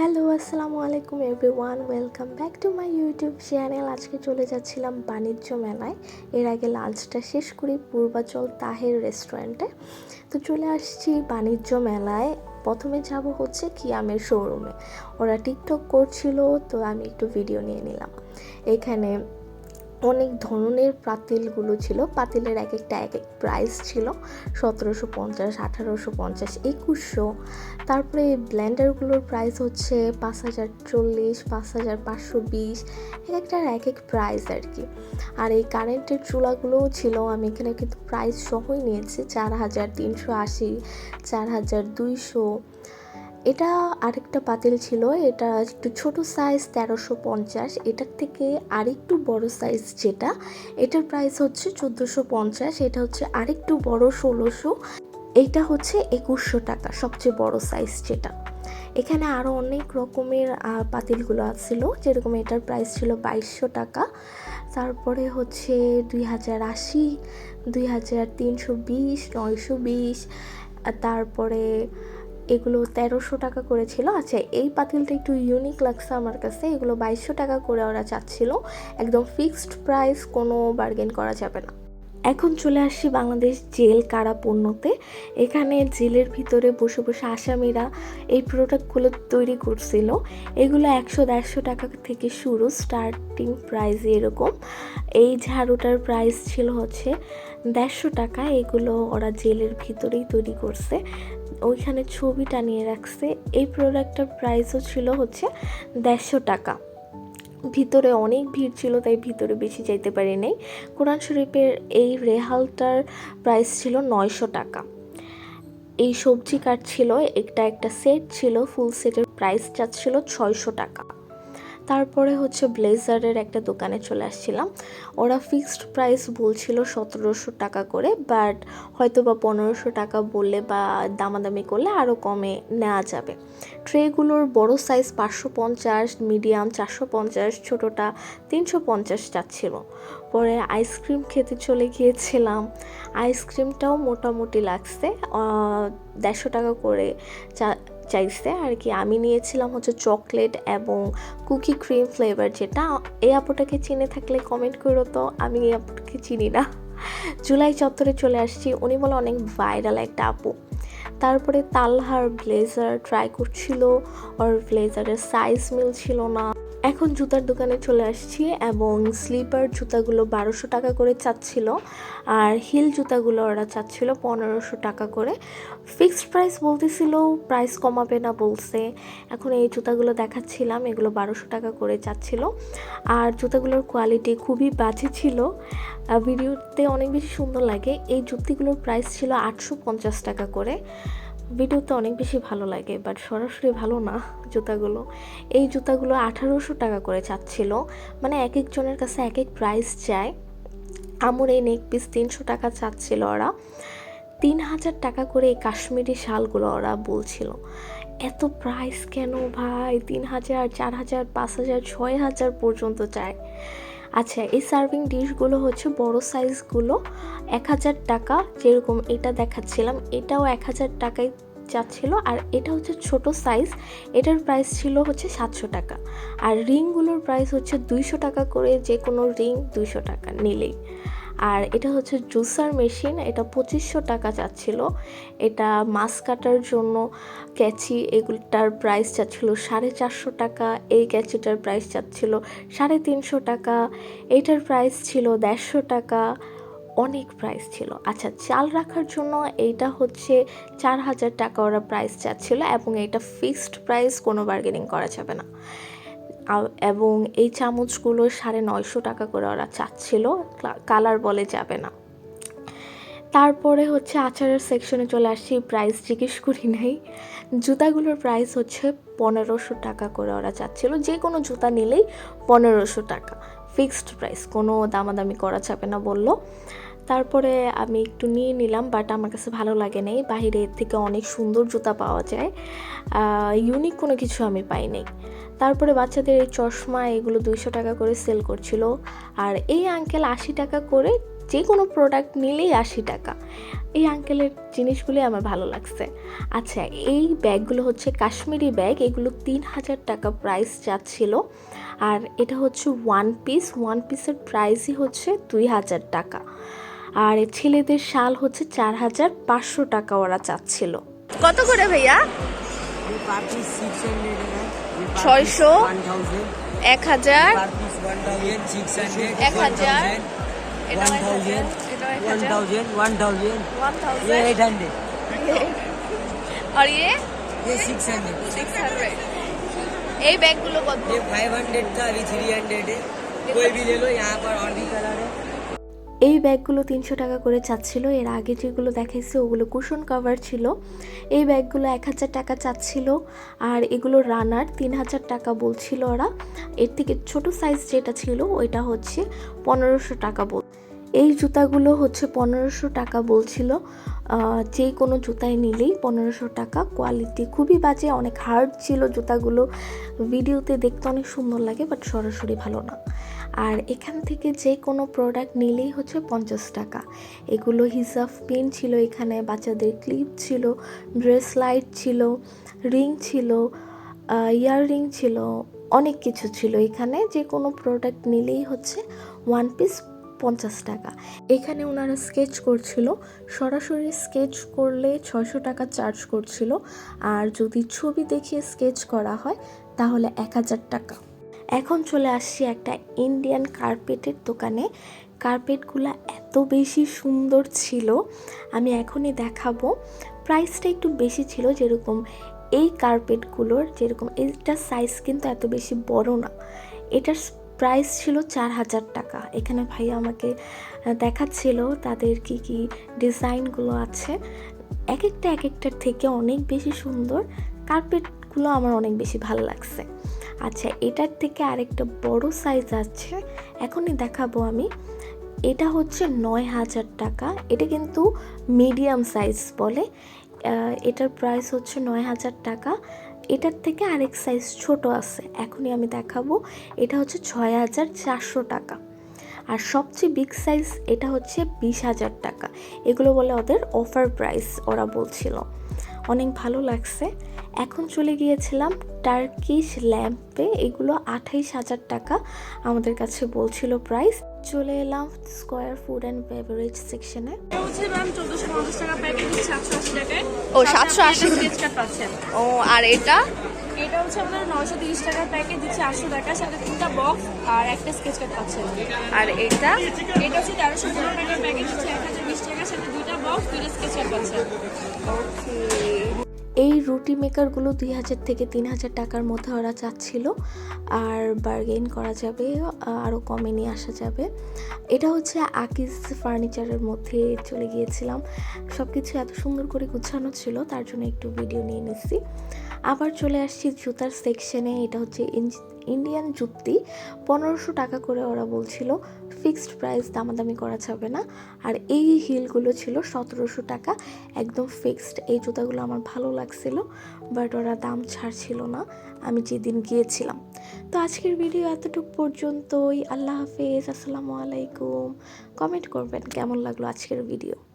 Hello, আসসালামু আলাইকুম everyone. Welcome back to my YouTube channel. আজকে চলে যাচ্ছিলাম বাণিজ্য মেলায়। এর আগে লাঞ্চটা শেষ করি পূর্বাচল তাহের রেস্টুরেন্টে। তো চলে আসছি বাণিজ্য মেলায়। প্রথমে যাব হচ্ছে কিয়ামের শোরুমে। ওরা টিকটক করছিল, তো আমি একটু ভিডিও নিয়ে নিলাম। এখানে অনেক ধরনের পাতিলগুলো ছিল। পাতিলের এক একটা, এক এক প্রাইস ছিল। সতেরোশো পঞ্চাশ, আঠারোশো পঞ্চাশ, একুশশো। তারপরে এই ব্লেন্ডারগুলোর প্রাইস হচ্ছে পাঁচ হাজার চল্লিশ, পাঁচ হাজার পাঁচশো বিশ, এক একটার এক এক প্রাইস আর কি। আর এই কারেন্টের চুলাগুলোও ছিল। আমি এখানে কিন্তু প্রাইস সহই নিয়েছি। চার হাজার তিনশো আশি, চার হাজার দুইশো এটা আরেকটা পাতিল ছিল, এটা একটু ছোট সাইজ তেরোশো পঞ্চাশ, এটার থেকে আরেকটু বড় সাইজ যেটা, এটার প্রাইস হচ্ছে চোদ্দোশো পঞ্চাশ, এটা হচ্ছে আরেকটু বড় ষোলোশো, এইটা হচ্ছে একুশশো টাকা, সবচেয়ে বড় সাইজ যেটা। এখানে আরও অনেক রকমের পাতিলগুলো ছিল, যেরকম এটার প্রাইস ছিল বাইশশো টাকা, তারপরে হচ্ছে দুই হাজার আশি দুই হাজার তিনশো বিশ, নয়শো বিশ, তারপরে এগুলো তেরোশো টাকা করেছিল। আচ্ছা এই পাতিলটা একটু ইউনিক লাগছে আমার কাছে। এগুলো বাইশশো টাকা করে ওরা চাচ্ছিল। একদম ফিক্সড প্রাইস কোনো বার্গেন করা যাবে না। এখন চলে আসছি বাংলাদেশ জেল কারা পণ্যতে। এখানে জেলের ভিতরে বসে বসে আসামিরা এই প্রোডাক্টগুলো তৈরি করছিল। এগুলো একশো দেড়শো টাকা থেকে শুরু স্টার্টিং প্রাইস এরকম। এই ঝাড়ুটার প্রাইস ছিল হচ্ছে দেড়শো টাকা। এগুলো ওরা জেলের ভিতরেই তৈরি করছে। ওইখানে ছবি টানিয়ে রাখছে। এই প্রোডাক্টটার প্রাইসও ছিল হচ্ছে দেড়শো টাকা। ভিতরে অনেক ভিড় ছিল, তাই ভিতরে বেশি যাইতে পারি নাই। কোরআন শরীফের এই রেহালটার প্রাইস ছিল নয়শো টাকা। এই সবজি কাট ছিল, একটা একটা সেট ছিল ফুল সেটের প্রাইসটা ছিল ছয়শো টাকা। তারপরে হচ্ছে ব্লেজারের একটা দোকানে চলে আসছিলাম। ওরা ফিক্সড প্রাইস বলছিল সতেরোশো টাকা করে বাট হয়তো বা পনেরোশো টাকা বললে বা দামাদামি করলে আরও কমে নেওয়া যাবে। ট্রেগুলোর বড় সাইজ পাঁচশো পঞ্চাশ মিডিয়াম চারশো পঞ্চাশ, ছোটোটা তিনশো পঞ্চাশ চাচ্ছিল। পরে আইসক্রিম খেতে চলে গিয়েছিলাম। আইসক্রিমটাও মোটামুটি লাগছে দেড়শো টাকা করে চা চাইছে আর কি। আমি নিয়েছিলাম হচ্ছে চকলেট এবং কুকি ক্রিম ফ্লেভার যেটা। এই আপুটাকে চিনে থাকলে কমেন্ট করো তো, আমি এই আপুটাকে চিনি না। জুলাই চত্বরে চলে আসছি। উনি বলে অনেক ভাইরাল একটা আপু। তারপরে তালহার ব্লেজার ট্রাই করছিল। ওর ব্লেজারের সাইজ মিল ছিল না। এখন জুতার দোকানে চলে আসছি এবং স্লিপার জুতাগুলো বারোশো টাকা করে চাচ্ছিল আর হিল জুতাগুলো ওরা চাচ্ছিল পনেরোশো টাকা করে। ফিক্সড প্রাইস বলতেছিল, প্রাইস কমাবে না বলছে। এখন এই জুতাগুলো দেখাচ্ছিলাম, এগুলো বারোশো টাকা করে চাচ্ছিল। আর জুতাগুলোর কোয়ালিটি খুবই বাজে ছিল। ভিডিওতে অনেক বেশি সুন্দর লাগে। এই জুতিগুলোর প্রাইস ছিল আটশো পঞ্চাশ টাকা করে। ভিডিওতে অনেক বেশি ভালো লাগে বাট সরাসরি ভালো না জুতাগুলো। এই জুতাগুলো আঠারোশো টাকা করে চাচ্ছিল মানে এক একজনের কাছে এক এক প্রাইস চায় আমুর এই নেক পিস তিনশো টাকা চাচ্ছিল ওরা। তিন হাজার টাকা করে এই কাশ্মীরি শালগুলো ওরা বলছিল। এত প্রাইস কেন ভাই? তিন হাজার, চার হাজার, পাঁচ হাজার, ছয় হাজার পর্যন্ত চায় আচ্ছা এই সার্ভিং ডিশগুলো হচ্ছে বড় সাইজগুলো এক হাজার টাকা যেরকম এটা দেখাচ্ছিলাম, এটাও এক হাজার টাকায় যাচ্ছিল আর এটা হচ্ছে ছোট সাইজ এটার প্রাইস ছিল হচ্ছে সাতশো টাকা। আর রিংগুলোর প্রাইস হচ্ছে দুইশো টাকা করে যে কোনো রিং দুইশো টাকা নিলেই। আর এটা হচ্ছে জুসার মেশিন, এটা পঁচিশশো টাকা যাচ্ছিল এটা মাছ কাটার জন্য ক্যাচি, এগুলোটার প্রাইস যাচ্ছিল সাড়ে চারশো টাকা, এই ক্যাচিটার প্রাইস যাচ্ছিল সাড়ে তিনশো টাকা, এইটার প্রাইস ছিল দেড়শো টাকা, অনেক প্রাইস ছিল। আচ্ছা চাল রাখার জন্য এইটা হচ্ছে চার হাজার টাকা ওরা প্রাইস চাচ্ছিল এবং এটা ফিক্সড প্রাইস কোনো বার্গেনিং করা যাবে না। এবং এই চামচগুলো সাড়ে নয়শো টাকা করে ওরা চাচ্ছিল। কালার বলে যাবে না। তারপরে হচ্ছে আচারের সেকশনে চলে আসছি প্রাইস জিজ্ঞেস করি নাই। জুতাগুলোর প্রাইস হচ্ছে পনেরোশো টাকা করে ওরা চাচ্ছিল। যে কোনো জুতা নিলেই পনেরোশো টাকা। ফিক্সড প্রাইস কোনো দামাদামি করা যাবে না বলল। তারপরে আমি একটু নিয়ে নিলাম বাট আমার কাছে ভালো লাগে নাই। বাহিরে এর থেকে অনেক সুন্দর জুতা পাওয়া যায়। ইউনিক কোনো কিছু আমি পাই নাই তারপরে বাচ্চাদের এই চশমা এগুলো দুইশো টাকা করে সেল করছিল। আর এই আঙ্কেল আশি টাকা করে যে কোনো প্রোডাক্ট নিলেই আশি টাকা। এই আঙ্কেলের জিনিসগুলি আমার ভালো লাগছে। আচ্ছা এই ব্যাগগুলো হচ্ছে কাশ্মীরি ব্যাগ এগুলো তিন হাজার টাকা প্রাইস যাচ্ছিল। আর এটা হচ্ছে ওয়ান পিস ওয়ান পিসের প্রাইসই হচ্ছে দুই হাজার টাকা। আর ছেলেদের শাল হচ্ছে চার হাজার পাঁচশো টাকা ওরা চাচ্ছিল। কত করে ভাইয়া? ये पर पीस सिक्स हंड्रेड है ये per ছয় piece সौ। 1000 এক হাজার पर piece one thousand six hundred एक हजार। One thousand one thousand one thousand one ये एट हंड्रेड और ये ये सिक्स हंड्रेड সিক্স হান্ড্রেড এই ব্যাগগুলো কত ये फाइव हंड्रेड था अभी थ्री हंड्रेड है कोई भी ले लो यहाँ पर और भी कलर है এই ব্যাগগুলো তিনশো টাকা করে চাচ্ছিল। এর আগে যেগুলো দেখাইছে ওগুলো কুশন কভার ছিল। এই ব্যাগগুলো এক হাজার টাকা চাচ্ছিল আর এগুলো রানার তিন হাজার টাকা বলছিল ওরা। এর থেকে ছোট সাইজ যেটা ছিল ওইটা হচ্ছে পনেরোশো টাকা বল এই জুতাগুলো হচ্ছে পনেরোশো টাকা বলছিল। যে কোনো জুতাই নিলেই পনেরোশো টাকা। কোয়ালিটি খুবই বাজে, অনেক হার্ড ছিল জুতাগুলো। ভিডিওতে দেখতে অনেক সুন্দর লাগে বাট সরাসরি ভালো না। আর এখান থেকে যে কোনো প্রোডাক্ট নিলেই হচ্ছে পঞ্চাশ টাকা। এগুলো হিসাব পেন ছিল এখানে, বাচ্চাদের ক্লিপ ছিল ড্রেস লাইট ছিল রিং ছিল ইয়াররিং ছিল, অনেক কিছু ছিল এখানে। যে কোনো প্রোডাক্ট নিলেই হচ্ছে ওয়ান পিস পঞ্চাশ টাকা। এখানে ওনারা স্কেচ করছিল, সরাসরি স্কেচ করলে ছয়শো টাকা চার্জ করছিল। আর যদি ছবি দেখিয়ে স্কেচ করা হয়, তাহলে এক হাজার টাকা। এখন চলে আসছি একটা ইন্ডিয়ান কার্পেটের দোকানে। কার্পেটগুলো এত বেশি সুন্দর ছিল, আমি এখনই দেখাবো। প্রাইসটা একটু বেশি ছিল, যেরকম এই কার্পেটগুলোর যেরকম এইটার সাইজ কিন্তু এত বেশি বড় না। এটার প্রাইস ছিল চার হাজার টাকা। এখানে ভাই আমাকে দেখাচ্ছিল তাদের কি কি ডিজাইনগুলো আছে। এক একটা এক একটার থেকে অনেক বেশি সুন্দর। কার্পেটগুলো আমার অনেক বেশি ভালো লাগছে। আচ্ছা এটার থেকে আরেকটা বড় সাইজ আছে। এখনই দেখাবো আমি। এটা হচ্ছে নয় হাজার টাকা। এটা কিন্তু মিডিয়াম সাইজ বলে। এটার প্রাইস হচ্ছে নয় হাজার টাকা। এটার থেকে আরেক সাইজ ছোট আছে। এখনই আমি দেখাবো। এটা হচ্ছে ছয় হাজার চারশো টাকা। আর সবচেয়ে বিগ সাইজ এটা হচ্ছে বিশ হাজার টাকা। এগুলো বলে ওদের অফার প্রাইস ওরা বলছিল। অনেক ভালো লাগছে। এখন চলে গিয়েছিলাম টার্কিশ ল্যাম্পে এগুলো আঠাইশ হাজার টাকা আমাদের কাছে বলছিল প্রাইস চলে এলাম স্কোয়ার ফুড অ্যান্ড বেভারেজ সেকশনে প্যাকেজ সাতশো আশি টাকায়। ও, 780 স্কেচ কার্ড পাচ্ছেন। ও আর এটা? এটা হচ্ছে আমাদের নয়শো তিরিশ টাকার প্যাকেজ দিচ্ছে আটশো টাকা সাথে তিনটা বক্স আর একটা স্কেচ কার্ড পাচ্ছেন আর এটা? এটা হচ্ছে তেরোশো পনেরো টাকার প্যাকেজ দিচ্ছে এক হাজার বিশ টাকার সাথে দুইটা বক্স দুইটা স্কেচ কার্ড পাচ্ছেন এই রুটি মেকারগুলো দুই হাজার থেকে তিন হাজার টাকার মধ্যে ওরা চাচ্ছিল। আর বার্গেন করা যাবে আরও কমে নিয়ে আসা যাবে। এটা হচ্ছে আকিজ ফার্নিচারের মধ্যে চলে গিয়েছিলাম। সব কিছু এত সুন্দর করে গুছানো ছিল তার জন্য একটু ভিডিও নিয়ে নিচ্ছি। আবার চলে আসছি জুতার সেকশনে এটা হচ্ছে ইন- ইন্ডিয়ান জুতি। পনেরোশো টাকা করে ওরা বলছিল ফিক্সড প্রাইস দামাদামি করা যাবে না। আর এই হিলগুলো ছিল সতেরোশো টাকা, একদম ফিক্সড এই জুতাগুলো আমার ভালো লাগছিল বাট ওরা দাম ছাড়ছিল না। আমি যেদিন গিয়েছিলাম। তো আজকের ভিডিও এতটুকু পর্যন্তই। আল্লাহ হাফেজ, আসসালামু আলাইকুম। কমেন্ট করবেন কেমন লাগল আজকের ভিডিও